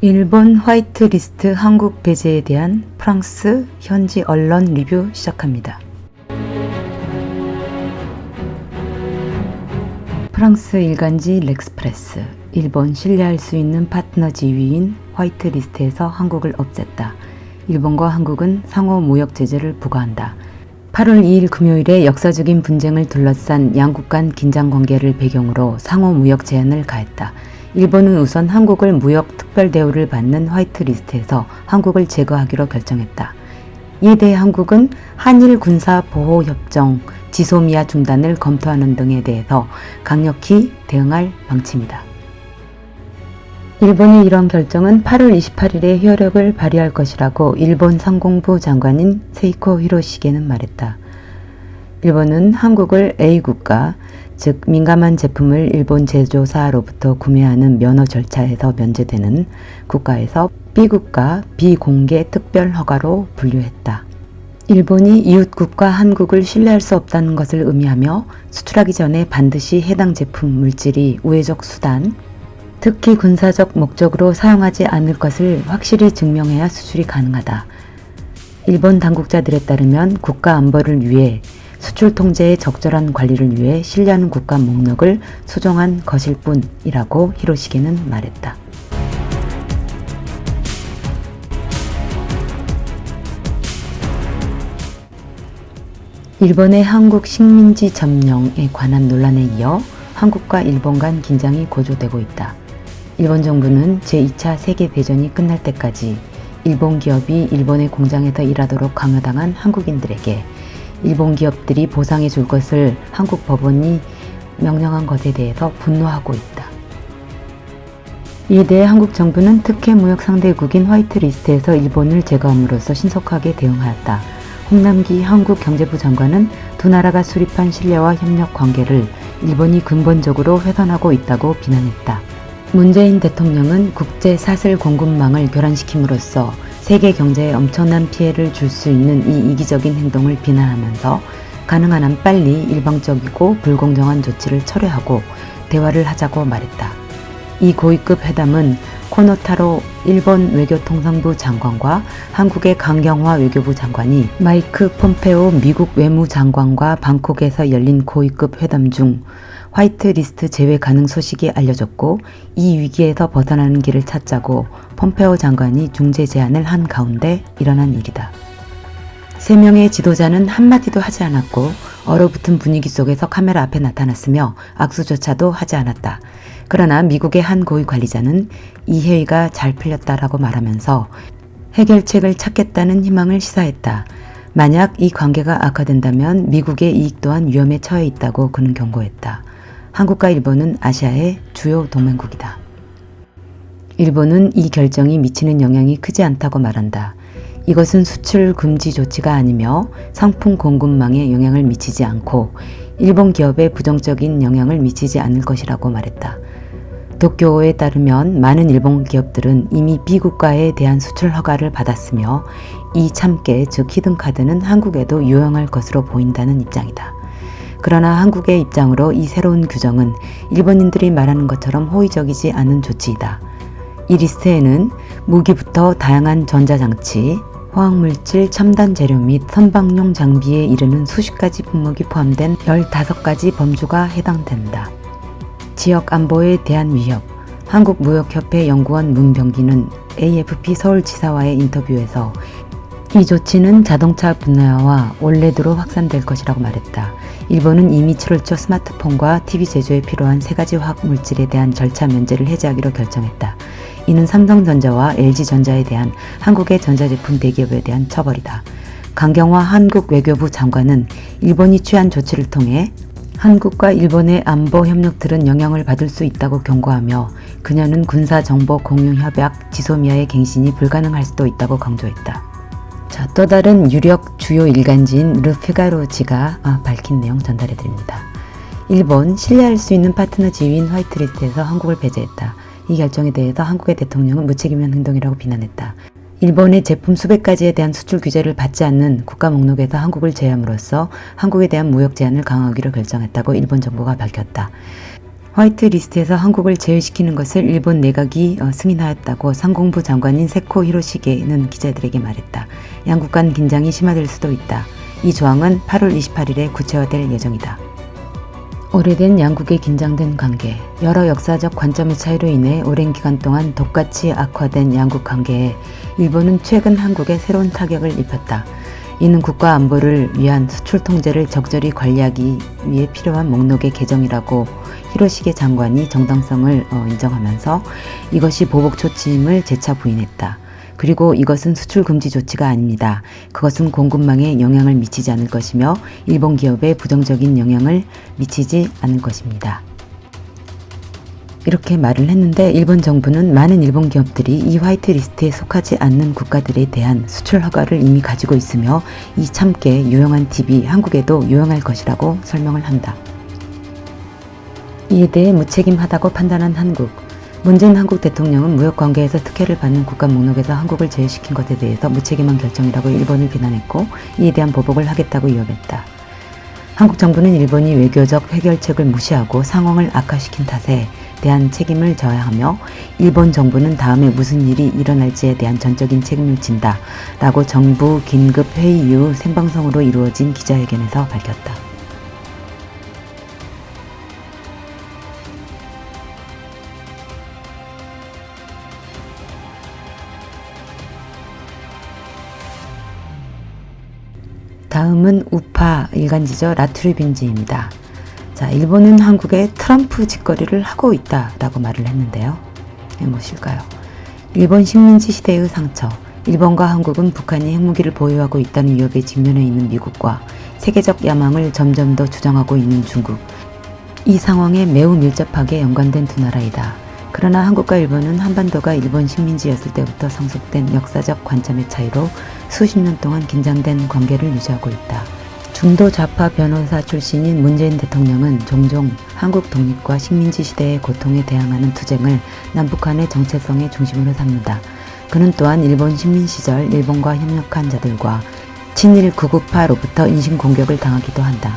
일본 화이트리스트 한국 배제에 대한 프랑스 현지 언론 리뷰 시작합니다. 프랑스 일간지 렉스프레스 일본 신뢰할 수 있는 파트너 지위인 화이트리스트에서 한국을 없앴다. 일본과 한국은 상호 무역 제재를 부과한다. 8월 2일 금요일에 역사적인 분쟁을 둘러싼 양국 간 긴장 관계를 배경으로 상호 무역 제한을 가했다. 일본은 우선 한국을 무역 특별 대우를 받는 화이트 리스트에서 한국을 제거하기로 결정했다. 이에 대해 한국은 한일 군사 보호 협정 지소미아 중단을 검토하는 등에 대해서 강력히 대응할 방침이다. 일본의 이런 결정은 8월 28일에 효력을 발휘할 것이라고 일본 상공부 장관인 세이코 히로시게는 말했다. 일본은 한국을 A국가, 즉 민감한 제품을 일본 제조사로부터 구매하는 면허 절차에서 면제되는 국가에서 B국가 비공개 특별 허가로 분류했다. 일본이 이웃국가 한국을 신뢰할 수 없다는 것을 의미하며 수출하기 전에 반드시 해당 제품 물질이 우회적 수단, 특히 군사적 목적으로 사용하지 않을 것을 확실히 증명해야 수출이 가능하다. 일본 당국자들에 따르면 국가 안보를 위해 수출 통제의 적절한 관리를 위해 신뢰하는 국가 목록을 수정한 것일 뿐이라고 히로시게는 말했다. 일본의 한국 식민지 점령에 관한 논란에 이어 한국과 일본 간 긴장이 고조되고 있다. 일본 정부는 제2차 세계대전이 끝날 때까지 일본 기업이 일본의 공장에서 일하도록 강요당한 한국인들에게 일본 기업들이 보상해 줄 것을 한국 법원이 명령한 것에 대해서 분노하고 있다. 이에 대해 한국 정부는 특혜 무역 상대국인 화이트 리스트에서 일본을 제거함으로써 신속하게 대응하였다. 홍남기 한국 경제부 장관은 두 나라가 수립한 신뢰와 협력 관계를 일본이 근본적으로 훼손하고 있다고 비난했다. 문재인 대통령은 국제 사슬 공급망을 교란시킴으로써 세계 경제에 엄청난 피해를 줄 수 있는 이 이기적인 행동을 비난하면서 가능한 한 빨리 일방적이고 불공정한 조치를 철회하고 대화를 하자고 말했다. 이 고위급 회담은 코노타로 일본 외교통상부 장관과 한국의 강경화 외교부 장관이 마이크 폼페오 미국 외무장관과 방콕에서 열린 고위급 회담 중 화이트리스트 제외 가능 소식이 알려졌고 이 위기에서 벗어나는 길을 찾자고 폼페오 장관이 중재 제안을 한 가운데 일어난 일이다. 세 명의 지도자는 한마디도 하지 않았고 얼어붙은 분위기 속에서 카메라 앞에 나타났으며 악수조차도 하지 않았다. 그러나 미국의 한 고위 관리자는 이 회의가 잘 풀렸다라고 말하면서 해결책을 찾겠다는 희망을 시사했다. 만약 이 관계가 악화된다면 미국의 이익 또한 위험에 처해 있다고 그는 경고했다. 한국과 일본은 아시아의 주요 동맹국이다. 일본은 이 결정이 미치는 영향이 크지 않다고 말한다. 이것은 수출 금지 조치가 아니며 상품 공급망에 영향을 미치지 않고 일본 기업에 부정적인 영향을 미치지 않을 것이라고 말했다. 도쿄에 따르면 많은 일본 기업들은 이미 B국가에 대한 수출 허가를 받았으며 이 참깨 즉 히든카드는 한국에도 유용할 것으로 보인다는 입장이다. 그러나 한국의 입장으로 이 새로운 규정은 일본인들이 말하는 것처럼 호의적이지 않은 조치이다. 이 리스트에는 무기부터 다양한 전자장치, 화학물질, 첨단 재료 및 선박용 장비에 이르는 수십 가지 품목이 포함된 15가지 범주가 해당된다. 지역 안보에 대한 위협. 한국무역협회 연구원 문병기는 AFP 서울지사와의 인터뷰에서 이 조치는 자동차 분야와 올레드로 확산될 것이라고 말했다. 일본은 이미 7월 초 스마트폰과 TV 제조에 필요한 세 가지 화학 물질에 대한 절차 면제를 해제하기로 결정했다. 이는 삼성전자와 LG전자에 대한 한국의 전자제품 대기업에 대한 처벌이다. 강경화 한국 외교부 장관은 일본이 취한 조치를 통해 한국과 일본의 안보 협력들은 영향을 받을 수 있다고 경고하며 그녀는 군사정보 공유 협약 지소미아의 갱신이 불가능할 수도 있다고 강조했다. 자, 또 다른 유력 주요 일간지인 르피가로지가 아, 밝힌 내용 전달해 드립니다. 일본 신뢰할 수 있는 파트너 지위인 화이트리스트에서 한국을 배제했다. 이 결정에 대해서 한국의 대통령은 무책임한 행동이라고 비난했다. 일본의 제품 수백 가지에 대한 수출 규제를 받지 않는 국가 목록에서 한국을 제외함으로써 한국에 대한 무역 제한을 강화하기로 결정했다고 일본 정부가 밝혔다. 화이트 리스트에서 한국을 제외시키는 것을 일본 내각이 어, 승인하였다고 상공부 장관인 세코 히로시게는 기자들에게 말했다. 양국 간 긴장이 심화될 수도 있다. 이 조항은 8월 28일에 구체화될 예정이다. 오래된 양국의 긴장된 관계, 여러 역사적 관점의 차이로 인해 오랜 기간 동안 똑같이 악화된 양국 관계에 일본은 최근 한국에 새로운 타격을 입혔다. 이는 국가 안보를 위한 수출 통제를 적절히 관리하기 위해 필요한 목록의 개정이라고 히로시게 장관이 정당성을 어, 인정하면서 이것이 보복 조치임을 재차 부인했다. 그리고 이것은 수출 금지 조치가 아닙니다. 그것은 공급망에 영향을 미치지 않을 것이며 일본 기업에 부정적인 영향을 미치지 않을 것입니다. 이렇게 말을 했는데 일본 정부는 많은 일본 기업들이 이 화이트 리스트에 속하지 않는 국가들에 대한 수출 허가를 이미 가지고 있으며 이 참깨 유용한 팁이 한국에도 유용할 것이라고 설명을 한다. 이에 대해 무책임하다고 판단한 한국. 문재인 한국 대통령은 무역 관계에서 특혜를 받는 국가 목록에서 한국을 제외시킨 것에 대해서 무책임한 결정이라고 일본을 비난했고 이에 대한 보복을 하겠다고 위협했다. 한국 정부는 일본이 외교적 해결책을 무시하고 상황을 악화시킨 탓에 대한 책임을 져야 하며 일본 정부는 다음에 무슨 일이 일어날지에 대한 전적인 책임을 진다 라고 정부 긴급 회의 이후 생방송으로 이루어진 기자회견에서 밝혔다. 다음은 우파 일간지죠. 라트리빈지입니다. 자, 일본은 한국에 트럼프 짓거리를 하고 있다라고 말을 했는데요. 네, 무엇일까요? 일본 식민지 시대의 상처. 일본과 한국은 북한이 핵무기를 보유하고 있다는 위협에 직면해 있는 미국과 세계적 야망을 점점 더 주장하고 있는 중국. 이 상황에 매우 밀접하게 연관된 두 나라이다. 그러나 한국과 일본은 한반도가 일본 식민지였을 때부터 성숙된 역사적 관점의 차이로 수십 년 동안 긴장된 관계를 유지하고 있다. 중도 좌파 변호사 출신인 문재인 대통령은 종종 한국 독립과 식민지 시대의 고통에 대항하는 투쟁을 남북한의 정체성의 중심으로 삼는다. 그는 또한 일본 식민 시절 일본과 협력한 자들과 친일 구구파로부터 인신 공격을 당하기도 한다.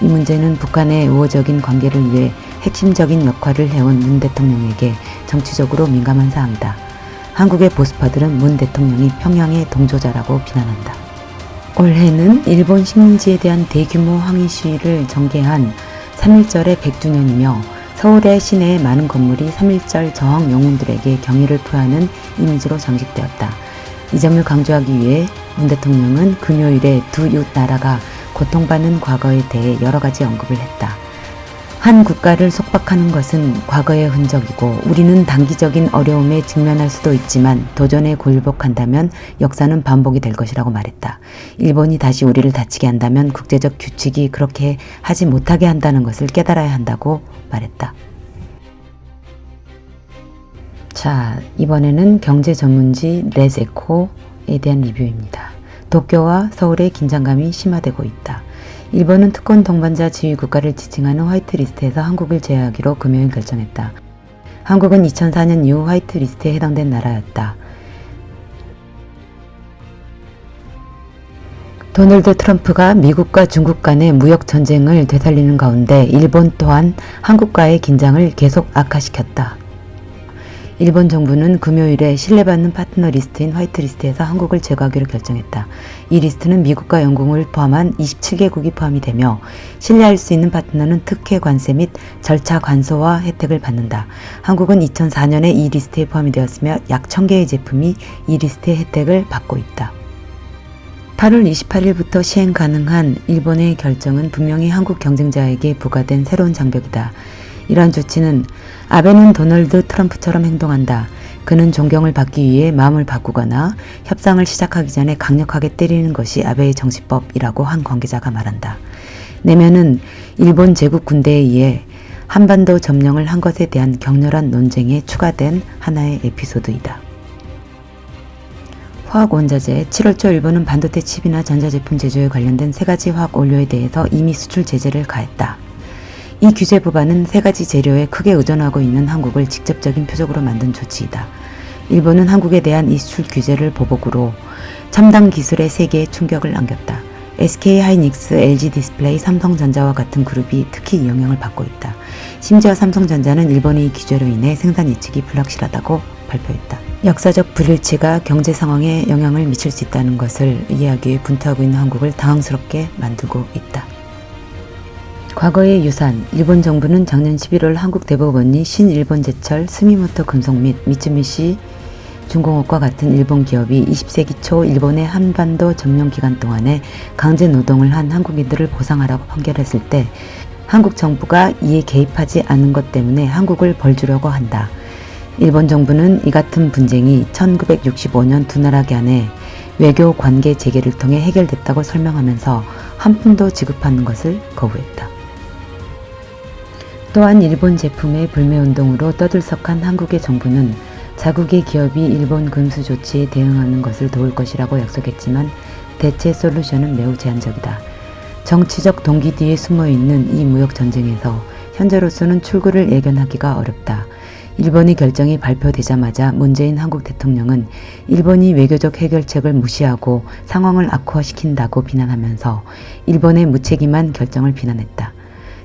이 문제는 북한의 우호적인 관계를 위해 핵심적인 역할을 해온 문 대통령에게 정치적으로 민감한 사항이다. 한국의 보수파들은 문 대통령이 평양의 동조자라고 비난한다. 올해는 일본 식민지에 대한 대규모 항의 시위를 전개한 3.1절의 100주년이며 서울의 시내의 많은 건물이 3.1절 저항 영웅들에게 경의를 표하는 이미지로 장식되었다. 이 점을 강조하기 위해 문 대통령은 금요일에 두 이웃 나라가 고통받는 과거에 대해 여러 가지 언급을 했다. 한 국가를 속박하는 것은 과거의 흔적이고 우리는 단기적인 어려움에 직면할 수도 있지만 도전에 굴복한다면 역사는 반복이 될 것이라고 말했다. 일본이 다시 우리를 다치게 한다면 국제적 규칙이 그렇게 하지 못하게 한다는 것을 깨달아야 한다고 말했다. 자, 이번에는 경제 전문지 레제코에 대한 리뷰입니다. 도쿄와 서울의 긴장감이 심화되고 있다. 일본은 특권 동반자 지위 국가를 지칭하는 화이트리스트에서 한국을 제외하기로 금요일 결정했다. 한국은 2004년 이후 화이트리스트에 해당된 나라였다. 도널드 트럼프가 미국과 중국 간의 무역 전쟁을 되살리는 가운데 일본 또한 한국과의 긴장을 계속 악화시켰다. 일본 정부는 금요일에 신뢰받는 파트너 리스트인 화이트리스트에서 한국을 제거하기로 결정했다. 이 리스트는 미국과 영국을 포함한 27개국이 포함이 되며 신뢰할 수 있는 파트너는 특혜 관세 및 절차 관소와 혜택을 받는다. 한국은 2004년에 이 리스트에 포함이 되었으며 약 1000개의 제품이 이 리스트의 혜택을 받고 있다. 8월 28일부터 시행 가능한 일본의 결정은 분명히 한국 경쟁자에게 부과된 새로운 장벽이다. 이러한 조치는 아베는 도널드 트럼프처럼 행동한다. 그는 존경을 받기 위해 마음을 바꾸거나 협상을 시작하기 전에 강력하게 때리는 것이 아베의 정치법이라고 한 관계자가 말한다. 내면은 일본 제국 군대에 의해 한반도 점령을 한 것에 대한 격렬한 논쟁에 추가된 하나의 에피소드이다. 화학 원자재 7월 초 일본은 반도체 칩이나 전자제품 제조에 관련된 세 가지 화학 원료에 대해서 이미 수출 제재를 가했다. 이 규제 법안은 세 가지 재료에 크게 의존하고 있는 한국을 직접적인 표적으로 만든 조치이다. 일본은 한국에 대한 이 수출 규제를 보복으로 첨단 기술의 세계에 충격을 안겼다. SK 하이닉스, LG 디스플레이, 삼성전자와 같은 그룹이 특히 이 영향을 받고 있다. 심지어 삼성전자는 일본의 규제로 인해 생산 예측이 불확실하다고 발표했다. 역사적 불일치가 경제 상황에 영향을 미칠 수 있다는 것을 이해하기 위해 분투하고 있는 한국을 당황스럽게 만들고 있다. 과거의 유산, 일본 정부는 작년 11월 한국 대법원이 신일본 제철, 스미모토 금속 및 미쯔미시 중공업과 같은 일본 기업이 20세기 초 일본의 한반도 점령 기간 동안에 강제 노동을 한 한국인들을 보상하라고 판결했을 때 한국 정부가 이에 개입하지 않은 것 때문에 한국을 벌주려고 한다. 일본 정부는 이 같은 분쟁이 1965년 두 나라 간의 외교 관계 재개를 통해 해결됐다고 설명하면서 한 푼도 지급하는 것을 거부했다. 또한 일본 제품의 불매 운동으로 떠들썩한 한국의 정부는 자국의 기업이 일본 금수 조치에 대응하는 것을 도울 것이라고 약속했지만 대체 솔루션은 매우 제한적이다. 정치적 동기 뒤에 숨어 있는 이 무역 전쟁에서 현재로서는 출구를 예견하기가 어렵다. 일본의 결정이 발표되자마자 문재인 한국 대통령은 일본이 외교적 해결책을 무시하고 상황을 악화시킨다고 비난하면서 일본의 무책임한 결정을 비난했다.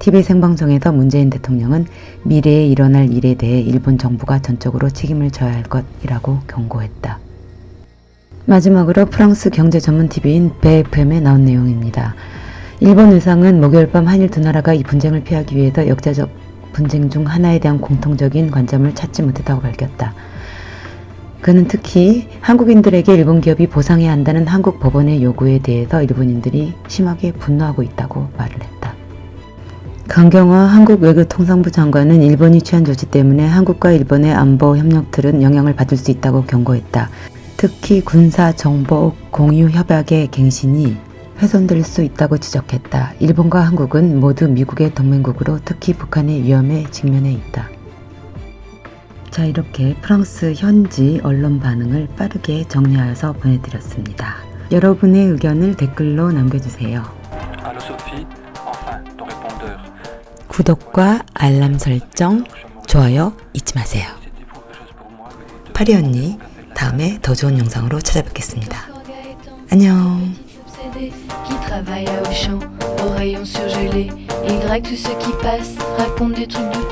TV 생방송에서 문재인 대통령은 미래에 일어날 일에 대해 일본 정부가 전적으로 책임을 져야 할 것이라고 경고했다. 마지막으로 프랑스 경제 전문 TV인 BFM에 나온 내용입니다. 일본 의상은 목요일 밤 한일 두 나라가 이 분쟁을 피하기 위해서 역사적 분쟁 중 하나에 대한 공통적인 관점을 찾지 못했다고 밝혔다. 그는 특히 한국인들에게 일본 기업이 보상해야 한다는 한국 법원의 요구에 대해서 일본인들이 심하게 분노하고 있다고 말을 했다. 강경화 한국 외교통상부 장관은 일본이 취한 조치 때문에 한국과 일본의 안보 협력 틀은 영향을 받을 수 있다고 경고했다. 특히 군사 정보 공유 협약의 갱신이 훼손될 수 있다고 지적했다. 일본과 한국은 모두 미국의 동맹국으로 특히 북한의 위험에 직면해 있다. 자, 이렇게 프랑스 현지 언론 반응을 빠르게 정리하여서 보내드렸습니다. 여러분의 의견을 댓글로 남겨주세요. 구독과 알람 설정, 좋아요 잊지 마세요. 파리 언니, 다음에 더 좋은 영상으로 찾아뵙겠습니다. 안녕. qui travaille à Auchan, au rayon surgelé. Il drague tout ce qui passe, raconte des trucs douteux.